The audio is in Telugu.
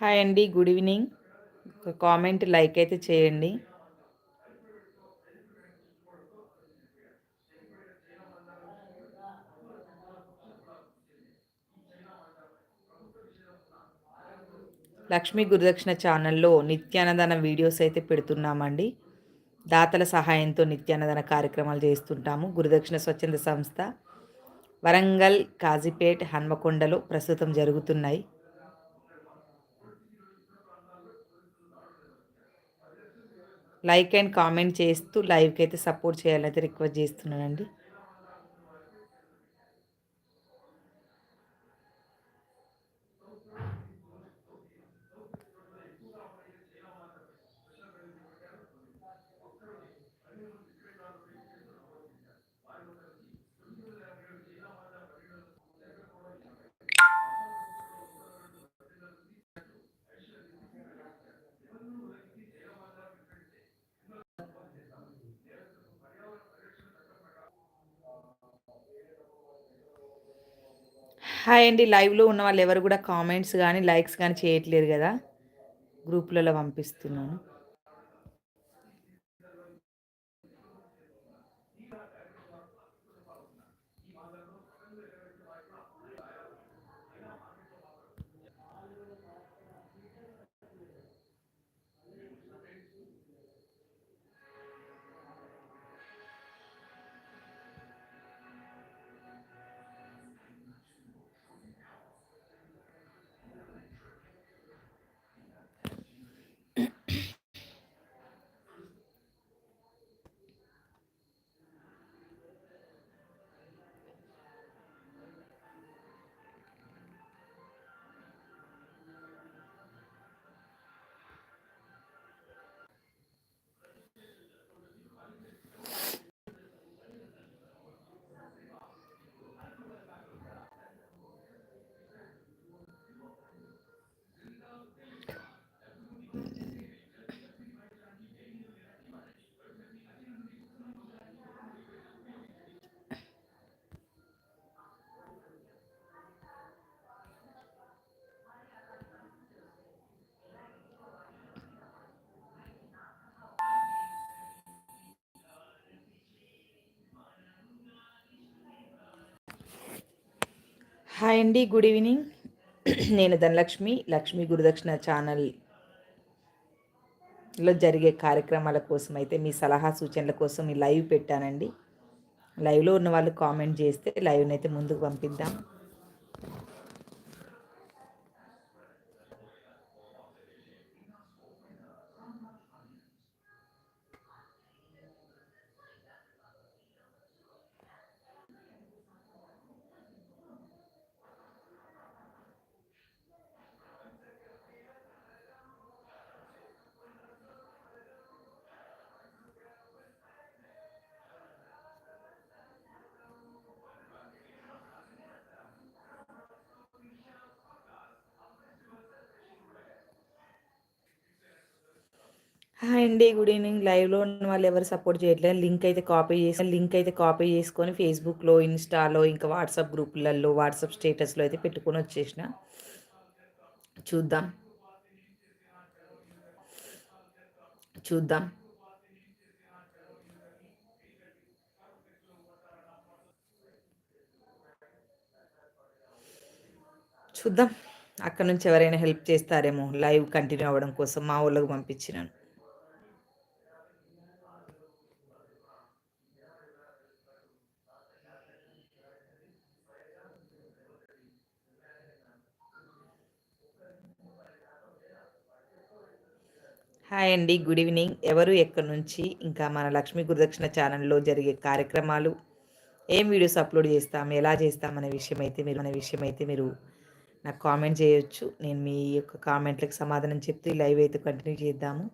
హాయ్ అండి గుడ్ ఈవినింగ్. ఒక కామెంట్ లైక్ అయితే చేయండి. లక్ష్మీ గురుదక్షిణ ఛానల్లో నిత్యాన్నదాన వీడియోస్ అయితే పెడుతున్నామండి. దాతల సహాయంతో నిత్యాన్నదాన కార్యక్రమాలు చేస్తుంటాము. గురుదక్షిణ స్వచ్ఛంద సంస్థ వరంగల్ కాజీపేట్ హన్మకొండలో ప్రస్తుతం జరుగుతున్నాయి. లైక్ అండ్ కామెంట్ చేస్తూ లైవ్కి అయితే సపోర్ట్ చేయాలైతే రిక్వెస్ట్ చేస్తున్నానండి. హాయ్ అండి. లైవ్లో ఉన్న వాళ్ళు ఎవరు కూడా కామెంట్స్ కానీ లైక్స్ కానీ చేయట్లేరు కదా. గ్రూప్లలో పంపిస్తున్నాను. హాయ్ అండి గుడ్ ఈవినింగ్ నేను ధనలక్ష్మి లక్ష్మి గురుదక్షిణ ఛానల్లో జరిగే కార్యక్రమాల కోసం అయితే మీ సలహా సూచనల కోసం ఈ లైవ్ పెట్టానండి. లైవ్లో ఉన్న వాళ్ళు కామెంట్ చేస్తే లైవ్ని అయితే ముందుకు పంపిద్దాం. హాయ్ అండి. Good evening. లైవ్లో ఉన్న వాళ్ళు ఎవరు సపోర్ట్ చేయట్లేదు. లింక్ అయితే కాపీ చేసి లింక్ అయితే కాపీ చేసుకొని ఫేస్బుక్లో ఇన్స్టాలో ఇంకా వాట్సాప్ గ్రూపులలో వాట్సాప్ స్టేటస్లో అయితే పెట్టుకొని వచ్చేసిన. చూద్దాం. చూద్దాం. చూద్దాం. అక్కడ నుంచి ఎవరైనా హెల్ప్ చేస్తారేమో. లైవ్ కంటిన్యూ అవ్వడం కోసం మా ఊళ్ళకి పంపించినాను. హాయ్ అండి. Good evening. ఎవరు ఎక్కడి నుంచి? ఇంకా మన లక్ష్మీ గురుదక్షిణ ఛానల్లో జరిగే కార్యక్రమాలు ఏం వీడియోస్ అప్లోడ్ చేస్తాం ఎలా చేస్తాం అనే విషయం అయితే మీరు అనే విషయం అయితే మీరు నాకు కామెంట్ చేయొచ్చు. నేను మీ యొక్క కామెంట్లకు సమాధానం చెప్తే లైవ్ అయితే కంటిన్యూ చేద్దాము.